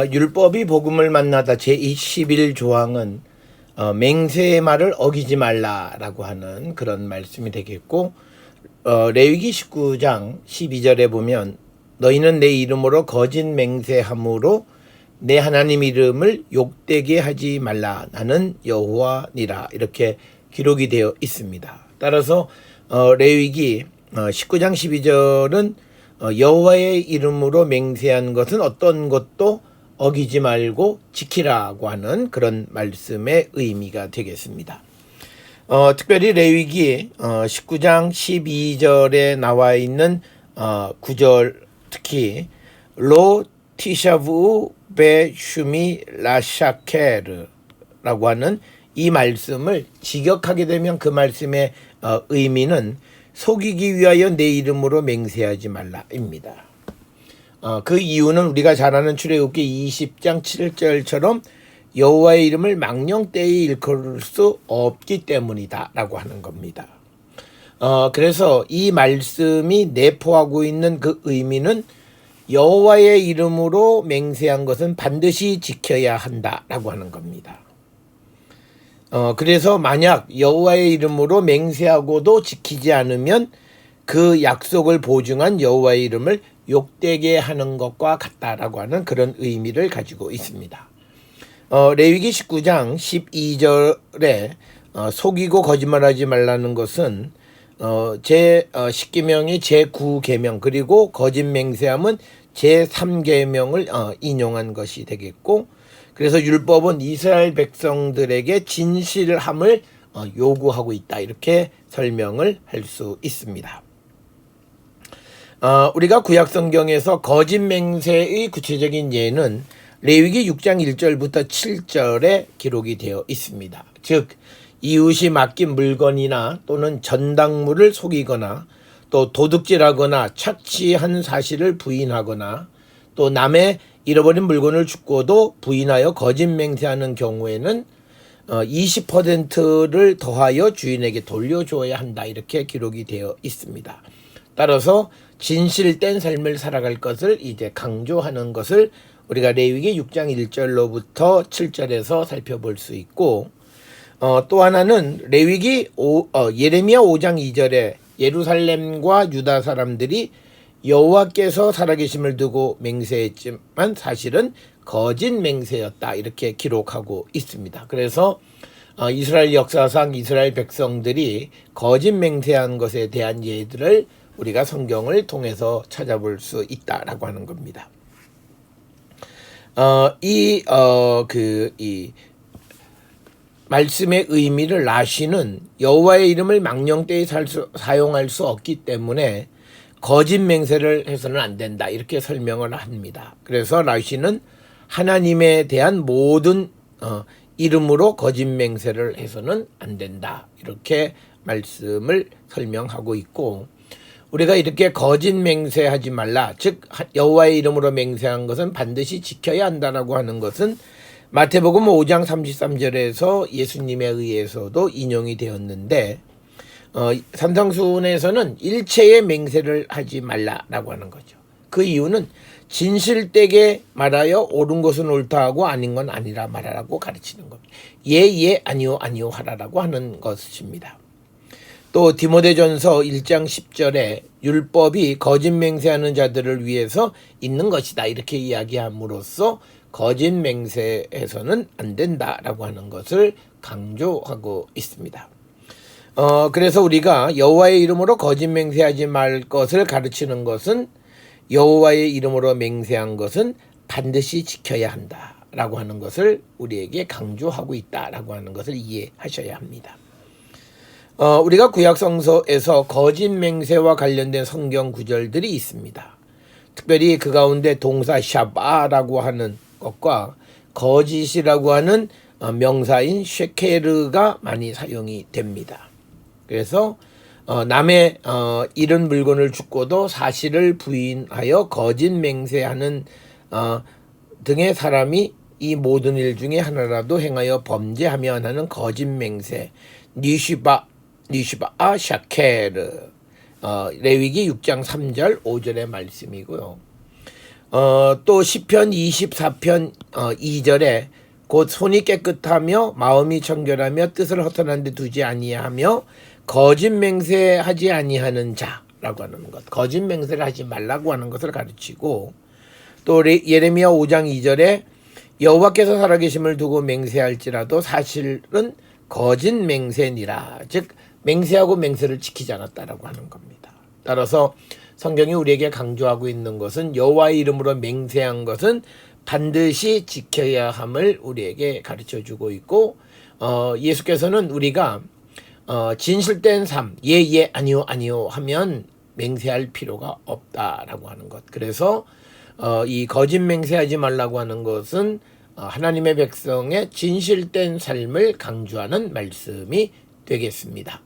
어, 율법이 복음을 만나다 제21 조항은 어, 맹세의 말을 어기지 말라라고 하는 그런 말씀이 되겠고 어, 레위기 19장 12절에 보면 너희는 내 이름으로 거짓 맹세함으로 내 하나님 이름을 욕되게 하지 말라 나는 여호와니라 이렇게 기록이 되어 있습니다. 따라서 어, 레위기 어, 19장 12절은 어, 여호와의 이름으로 맹세한 것은 어떤 것도 어기지 말고 지키라고 하는 그런 말씀의 의미가 되겠습니다. 어, 특별히 레위기 어, 19장 12절에 나와 있는 어, 구절 특히 로 티샤부 베 슈미 라샤케르라고 하는 이 말씀을 직역하게 되면 그 말씀의 어, 의미는 속이기 위하여 내 이름으로 맹세하지 말라입니다. 어, 그 이유는 우리가 잘 아는 출애굽기 20장 7절처럼 여호와의 이름을 망령되이 일컬을 수 없기 때문이다라고 하는 겁니다. 어, 그래서 이 말씀이 내포하고 있는 그 의미는 여호와의 이름으로 맹세한 것은 반드시 지켜야 한다라고 하는 겁니다. 어, 그래서 만약 여호와의 이름으로 맹세하고도 지키지 않으면 그 약속을 보증한 여호와의 이름을 욕되게 하는 것과 같다라고 하는 그런 의미를 가지고 있습니다. 어, 레위기 19장 12절에 어, 속이고 거짓말하지 말라는 것은 어, 제 어, 10계명이 제 9계명 그리고 거짓 맹세함은 제 3계명을 어, 인용한 것이 되겠고 그래서 율법은 이스라엘 백성들에게 진실함을 어, 요구하고 있다 이렇게 설명을 할 수 있습니다. 어, 우리가 구약 성경에서 거짓 맹세의 구체적인 예는 레위기 6장 1절부터 7절에 기록이 되어 있습니다. 즉 이웃이 맡긴 물건이나 또는 전당물을 속이거나 또 도둑질하거나 착취한 사실을 부인하거나 또 남의 잃어버린 물건을 죽고도 부인하여 거짓 맹세하는 경우에는 어, 20%를 더하여 주인에게 돌려줘야 한다 이렇게 기록이 되어 있습니다. 따라서 진실된 삶을 살아갈 것을 이제 강조하는 것을 우리가 레위기 6장 1절로부터 7절에서 살펴볼 수 있고 어, 또 하나는 레위기 오, 어, 예레미야 5장 2절에 예루살렘과 유다 사람들이 여호와께서 살아계심을 두고 맹세했지만 사실은 거짓 맹세였다 이렇게 기록하고 있습니다. 그래서 어, 이스라엘 역사상 이스라엘 백성들이 거짓 맹세한 것에 대한 예들을 우리가 성경을 통해서 찾아볼 수 있다라고 하는 겁니다. 어, 이, 어, 그, 이, 말씀의 의미를 라시는 여호와의 이름을 망령되이 사용할 수 없기 때문에 거짓 맹세를 해서는 안 된다 이렇게 설명을 합니다. 그래서 라시는 하나님에 대한 모든 어, 이름으로 거짓 맹세를 해서는 안 된다 이렇게 말씀을 설명하고 있고 우리가 이렇게 거짓 맹세하지 말라 즉 여호와의 이름으로 맹세한 것은 반드시 지켜야 한다라고 하는 것은 마태복음 5장 33절에서 예수님에 의해서도 인용이 되었는데 어, 산성순에서는 일체의 맹세를 하지 말라라고 하는 거죠. 그 이유는 진실되게 말하여 옳은 것은 옳다 하고 아닌 건 아니라 말하라고 가르치는 겁니다. 예, 예, 아니요, 아니요 하라라고 하는 것입니다. 또 디모데전서 1장 10절에 율법이 거짓 맹세하는 자들을 위해서 있는 것이다 이렇게 이야기함으로써 거짓 맹세해서는 안 된다라고 하는 것을 강조하고 있습니다. 어, 그래서 우리가 여호와의 이름으로 거짓 맹세하지 말 것을 가르치는 것은 여호와의 이름으로 맹세한 것은 반드시 지켜야 한다라고 하는 것을 우리에게 강조하고 있다라고 하는 것을 이해하셔야 합니다. 어, 우리가 구약 성서에서 거짓 맹세와 관련된 성경 구절들이 있습니다. 특별히 그 가운데 동사 샤바라고 하는 것과 거짓이라고 하는 어, 명사인 쉐케르가 많이 사용이 됩니다. 그래서 어, 남의 어, 잃은 물건을 죽고도 사실을 부인하여 거짓 맹세하는 어, 등의 사람이 이 모든 일 중에 하나라도 행하여 범죄하면 하는 거짓 맹세 니시바 니시바 아 샤케르 어, 레위기 6장 3절 5절의 말씀이고요. 어, 또 시편 24편 어, 2절에 곧 손이 깨끗하며 마음이 청결하며 뜻을 허탄한 데 두지 아니하며 거짓 맹세하지 아니하는 자라고 하는 것. 거짓 맹세를 하지 말라고 하는 것을 가르치고 또 레- 예레미야 5장 2절에 여호와께서 살아계심을 두고 맹세할지라도 사실은 거짓 맹세니라. 즉 맹세하고 맹세를 지키지 않았다라고 하는 겁니다. 따라서 성경이 우리에게 강조하고 있는 것은 여호와의 이름으로 맹세한 것은 반드시 지켜야 함을 우리에게 가르쳐 주고 있고 어, 예수께서는 우리가 어, 진실된 삶, 예, 예, 아니요, 아니요 하면 맹세할 필요가 없다라고 하는 것. 그래서 어, 이 거짓 맹세하지 말라고 하는 것은 어, 하나님의 백성의 진실된 삶을 강조하는 말씀이 되겠습니다.